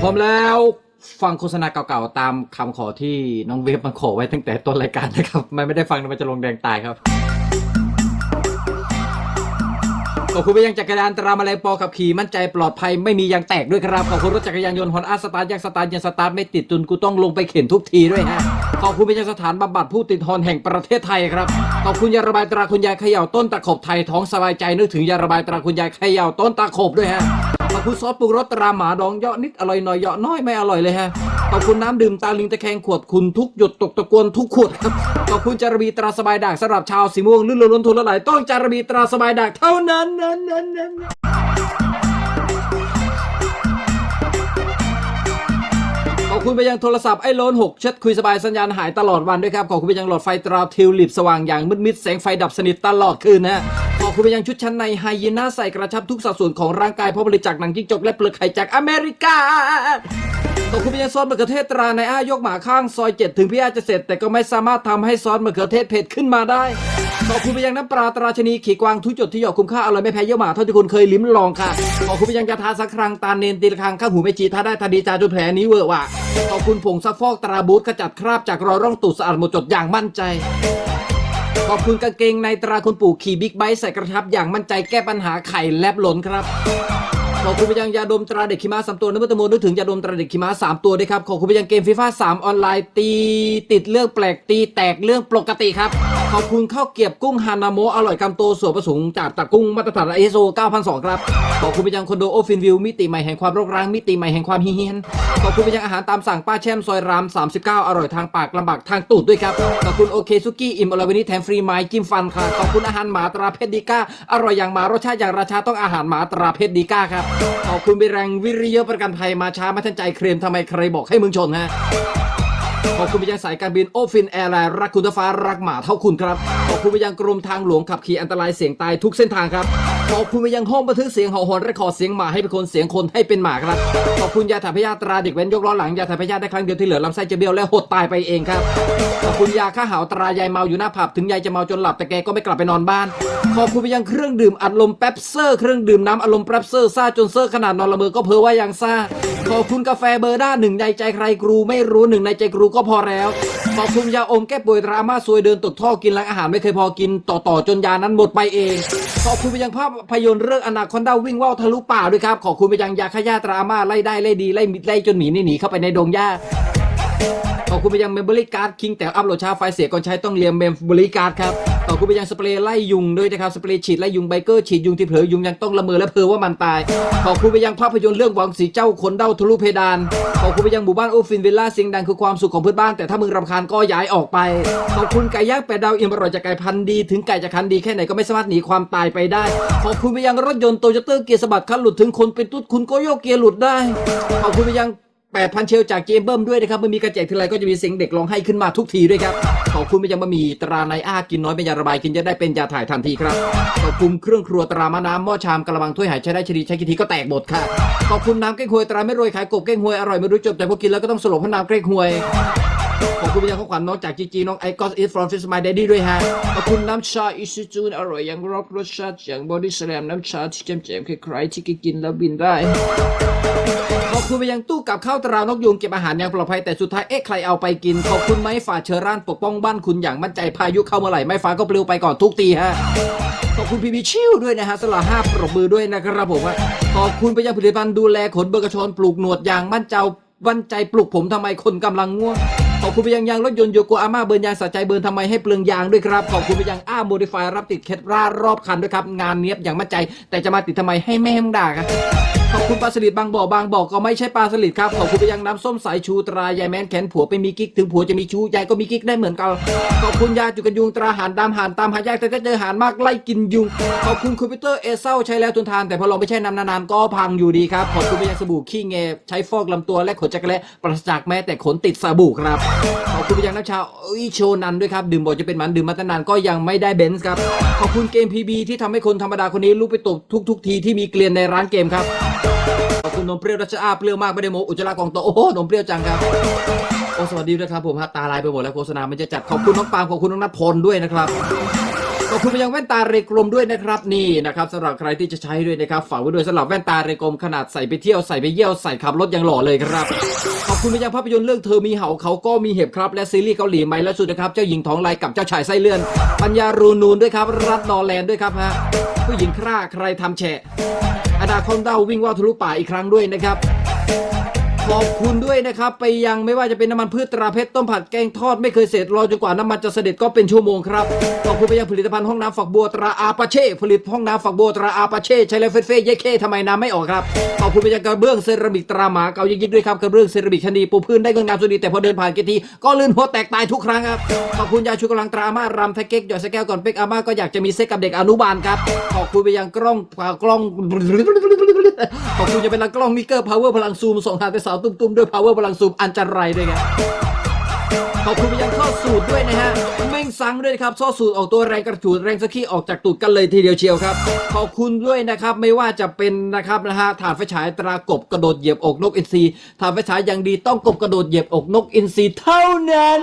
พร้อมแล้วฟังโฆษณาเก่าๆ ตามคำขอที่น้องเวฟมันขอไว้ตั้งแต่ต้นรายการนะครับไม่ไม่ได้ฟังมันจะลงแดงตายครับ ขอบคุณไปยังจักรยานตราแมลงปอขับขี่มั่นใจปลอดภัยไม่มียางแตกด้วยครับ ขอบคุณรถจักรยานยนต์ฮอนอาสตาร์ยางสตาร์ทยังสตาร์ไม่ติดจนกูต้องลงไปเข็นทุกทีด้วยฮะ ขอบคุณไปยังสถานบำบัดผู้ติดฮอนแห่งประเทศไทยครับ ขอบคุณยาระบายตราคุณยายเขย่าต้นตะขบไทยท้องสบายใจนึกถึงยาระบายตราคุณยายเขย่าต้นตะขบด้วยฮะ ขอบคุณซอสปรุงรสตราหมาดองเยาะนิดอร่อยหน่อยเยาะน้อยไม่อร่อยเลยฮะ ขอบคุณน้ำดื่มตาลิงตะแคงขวดคุณทุกหยดตกตะกวนทุกขวดครับ ขอบคุณจารบีตราสบายด่างสำหรับชาวสีม่วงลื่นล้นทุนละไหลต้องจารบีตราสบายด่างเท่านั้นนั้นนั้นนั้น อบคุณไปยังโทรศัพท์ไอ้โลนหกเช็ดคุยสบายสัญญาณหายตลอดวันด้วยครับ ขอบคุณไปยังหลอดไฟตราทิวลิปสว่างอย่างมืดมิดแสงไฟดับสนิทตลอดคืนนะขอบคุณไปยังชุดชั้นในไฮยีน่าใส่กระชับทุกสัดส่วนของร่างกายเพราะบริจาคหนังจิ้งจกและเปลือกไข่จากอเมริกาขอบคุณไปยังซอสมะเขือเทศตราในอ้ายกหมาข้างซอยเจ็ดถึงพี่อาจะเสร็จ แต่ก็ไม่สามารถทำให้ซอสมะเขือเทศเผ็ดขึ้นมาได้ ขอบคุณไปยังน้ำปลาตราชนีขี่กวางทุกจุดที่หยอกคุ้มค่าอร่อยไม่แพ้เยอะหมาเท่าที่คุณเคยลิ้มลองค่ะ ขอบคุณไปยังยาทาสักครั้งตาเนนตีละครังข้างหูไม่จีทาได้ทาดีจาจนแผลนี้เวอร์ว่ะขอบคุณผงซักฟอกตราบูธขจัดคราบจากรอยร่องตูดสะอาดหมดจดอย่างมั่นใจขอบคุณกางเกงในตราคุณปู่ขี่บิ๊กไบค์ใส่กระชับอย่างมั่นใจแก้ปัญหาไข่แลบหล่นครับ ขอบคุณไปยังยาดมตราเด็กขีม้าสามตัวนึกว่าตะโมนึกถึงยาดมตราเด็กขีม้าสามตัวด้วยครับ ขอบคุณไปยังเกมฟีฟ่าสามออนไลน์ตี ติดเรื่องแปลกตีแตกเรื่องปกติครับ ขอบคุณข้าวเกียบกุ้งฮานาโมะอร่อยคำโตส่วนผสมจากตะกุ้งมาตรฐานไอโซ9002 ครับ ขอบคุณไปยังคอนโดโอฟินวิวมิติใหม่แห่งความรกร้างมิติใหม่แห่งความเฮียนขอบคุณไปยังอาหารตามสั่งป้าแช่มซอยราม 39 อร่อยทางปากลำบากทางตูดด้วยครับ ขอบคุณโอเคซุกี้อิ่มอร่อยวันนี้แถมฟรีไม้จิ้มฟันค่ะขอบคุณอาหารหมาตราเพชรดีก้าอร่อยอย่างหมารสชาติอย่างราชาต้องอาหารหมาตราเพชรดีก้าครับขอบคุณไปแรงวิริยะประกันภัยมาช้ามาทันใจเคลมทำไมใครบอกให้มึงชนฮะ ขอบคุณไปยังสายการบินโอฟินแอร์ไลน์รักคุณฟ้ารักหมาเท่าคุณครับ ขอบคุณไปยังกรมทางหลวงขับขี่อันตรายเสียงตายทุกเส้นทางครับ ขอบคุณไปยังห้องบันทึกเสียงเห่าหอนและคอร์ดเสียงหมาให้เป็นคนเสียงคนให้เป็นหมาครับ ขอบคุณยาถ่ายพยาตราเด็กเว้นยกล้อหลังยาถ่ายพยาได้ครั้งเดียวที่เหลือลำไส้จะเบี้ยวและหดตายไปเองครับ ขอบคุณยาฆ่าหาวตรายายเมาอยู่หน้าผับถึงยายจะเมาจนหลับแต่แกก็ไม่กลับไปนอนบ้าน ขอบคุณไปยังเครื่องดื่มอัดลมแป๊บเซอร์เครื่องดื่มน้ำอัดลมแป๊บเซอร์ซาจนเซอร์ขนาดนอนละเมอก็เพ้อว่ายังซาขอบคุณกาแฟเบอร์ด้าหนึ่งในใจใครกรูไม่รู้หนึ่งในใจกรูก็พอแล้ว ขอบคุณยาอมแก้ป่วยดราม่าซวยเดินตกท่อกินล้างอาหารไม่เคยพอกินต่อต่อจนยานั้นหมดไปเอง ขอบคุณไปยังภาพพยนตร์เรื่องอนาคอนดาวิ่งว่าวทะลุป่าด้วยครับ ขอบคุณไปยังยาฆ่าตราม่าไล่ได้ไล่ดีไล่มิดไล่จนหมีนี่หนีเข้าไปในดงหญ้าขอบคุณไปยังเมมเบอรี่การ์ดคิงแต่อัพโหลดช้าไฟเสียก่อนใช้ต้องเรียมเมมเบอรี่การ์ดครับ ขอบคุณไปยังสเปรย์ไล่ยุงด้วยนะครับสเปรย์ฉีดไล่ยุงไบเกอร์ฉีดยุงที่เผลอยุงยังต้องละเมอและเพ้อว่ามันตายขอบคุณไปยังภาพยนตร์เรื่องหวังสีเจ้าคนเด้าทะลุเพดานขอบคุณไปยังหมู่บ้านโอฟินวิลล่าเสียงดังคือความสุขของเพื่อนบ้านแต่ถ้ามึงรำคาญก็ย้ายออกไปขอบคุณไก่ย่างแปดดาวอิ่มอร่อยจากไก่พันธุ์ดี ถึงไก่จะคันดีแค่ไหนก็ไม่สามารถหนีความตายไปได้ ขอบคุณไปยังรถยนต์โตโยต้าเกียร์สะบัดคันหลุดถึงคนเป็นตุ๊ดคุณก็โยกเกียร์หลุดได้ขอบคุณไปยัง 8,000 เชลจากเจเบิ้มด้วยนะครับเมื่อมีกระแจกทีไรก็จะมีเสียงเด็กร้องไห้ขึ้นมาทุกทีด้วยครับ ขอบคุณไปยังบะหมี่ตราในอ้ากินน้อยเป็นยาระบายกินจะได้เป็นยาถ่ายทันทีครับ ขอบคุณเครื่องครัวตรามะน้ำหม้อชามกระมังถ้วยหายใช้ได้ชดีใช้กี่ทีก็แตกหมดค่ะ ขอบคุณน้ำเก้งหวยตราไม่รวยขายกบเก้งหวยอร่อยไม่รู้จบแต่พอกินแล้วก็ต้องสลบเพราะน้ำเก้งหวย ขอบคุณไปยังของขวัญน้องจากจีจีน้องไอคอนอีฟรอมฟิสมาเดดี้ด้วยฮะ ขอบคุณน้ำชาอิชิจูนอร่อยอย่างรอบรสชาติอย่างบอดี้สแลมน้ำชาที่เจ๋มๆคล้ายๆที่กินแล้วบินได้ ขอบคุณไปยังตู้กับข้าวตรานกยุงเก็บอาหารอย่างปลอดภัยแต่สุดท้ายเอ๊ะใครเอาไปกิน ขอบคุณไม้ฝาเชอร่านปกป้องบ้านคุณอย่างมั่นใจพายุเข้าเมื่อไหร่ไม้ฟ้าก็ปลิวไปก่อนทุกตีฮะขอบคุณพีพีชิวด้วยนะฮะสละห้าปรบมือด้วยนะครับผมขอบคุณไปยังผลิตภัณฑ์ดูแลขนเบอร์กระชอนปลูกหนวดอย่างมั่นใจมั่นใจปลุกผมทำไมคนกำลังง่วง ขอบคุณไปยังยางรถยนต์โยโกอาม่าเบิร์นยางสะใจเบิร์นทำไมให้เปลืองยางด้วยครับ ขอบคุณไปยังอ้าโมดิฟายรับติดเคสรารอบคันด้วยครับ งานเนี้ยบอย่างมั่นใจ แต่จะมาติดทำไมให้แม่มึงด่ากัน ขอบคุณปลาสลิดบางบ่อบางบ่อก็ไม่ใช่ปลาสลิดครับขอบคุณไปยังน้ำส้มสายชูตรายายแมนแขนผัวไปมีกิ๊กถึงผัวจะมีชูยายก็มีกิ๊กได้เหมือนกันขอบคุณยาจุกันยุงตราหารดำหารตามหายากแต่ถ้าเจอหารมากไล่กินยุงขอบคุณคอมพิวเตอร์เอเซลใช้แล้วทนทาน แต่พอลองไปใช้น้ำนานๆก็พังอยู่ดีครับขอบคุณไปยังสบู่ขี้เงใช้ฟอกลำตัวและขนจักรแล้ปราศจากแม้แต่ขนติดสบู่ครับขอบคุณไปยังน้ำชาอิโชนันด้วยครับดื่มบ่อยจะเป็นหมันดื่มมาตั้งนานก็ยังไม่ได้เบนซ์ครับขอบคุณเกม PB ที่ทำให้คนธรรมดาคนนี้ลุกไปตบทุกๆ ทีที่มีเกลียนในร้านเกมครับ นมเปรี้ยวรัชอาเปรี้ยวมากไม่ได้โมอุจจาระกองโตโอ้โหนมเปรี้ยวจังครับโอ้สวัสดีด้วยครับผมฮะตาลายไปหมดแล้วโฆษณามันจะจัดขอบคุณน้องปาล์มขอบคุณน้องนัทพลด้วยนะครับ ขอบคุณไปยังแว่นตาเรกลมด้วยนะครับนี่นะครับสำหรับใครที่จะใช้ด้วยนะครับฝากไว้ด้วยสำหรับแว่นตาเรกลมขนาดใส่ไปเที่ยวใส่ไปเยี่ยวใส่ขับรถยังหล่อเลยครับขอบคุณไปยังภาพยนตร์เรื่องเธอมีเห่าเขาก็มีเห็บครับ และซีรีส์เกาหลีใหม่ล่าสุดนะครับเจ้าหญิงท้องลายกับเจ้าชายไส้เลื่อน ปัญญารูนูนด้วยครับ รัฐนอร์แลนด์ด้วยครับฮะผู้หญิงคร่าใครทำแฉะอนาคอนเดาวิ่งว่าวทะลุป่าอีกครั้งด้วยนะครับ ขอบคุณด้วยนะครับไปยังไม่ว่าจะเป็นน้ำมันพืชตราเพชรต้มผัดแกงทอดไม่เคยเสร็จรอจนกว่าน้ำมันจะเสด็จก็เป็นชั่วโมงครับขอบคุณไปยังผลิตภัณฑ์ห้องน้ำฝักบัวตราอาปาเช่ผลิตห้องน้ำฝักบัวตราอาปาเช่ใช้แล้วเฟสเฟ่เยเค้ทำไมน้ำไม่ออกครับขอบคุณไปยังกระเบื้องเซรามิกตราหมาเก่ายิกๆด้วยครับกระเบื้องเซรามิกชนีปูพื้นได้เงินงามสุดดีแต่พอเดินผ่านกี่ทีก็ลื่นหัวแตกตายทุกครั้งครับขอบคุณยาชูกำลังตราอามารำไทยเก๊กหยอดสแก้วก่อนเป๊กอาม่าก็อยากจะมีเซ็กกับเด็กอนุบาลครับขอบคุณไปยังกล้องกล้องขอบคุณจะเป็นกล้องมิเกอร์พาวเวอร์พลังซูมส่งหาไปสาวตุ้มๆ ด้วยพาวเวอร์พลังซูมอันจันไรด้วยครับขอบคุณไปยังท่อสูตรด้วยนะฮะเม่งซังด้วยครับท่อสูตรออกตัวแรงกระฉูดแรงสกี้ออกจากตูดกันเลยทีเดียวเชียวครับ ขอบคุณด้วยนะครับไม่ว่าจะเป็นนะครับนะฮะถ่านไฟฉายตรากบกระโดดเหยียบอกนกอินทรีถ่านไฟฉายอย่างดีต้องกบกระโดดเหยียบอกนกอินทรีเท่านั้น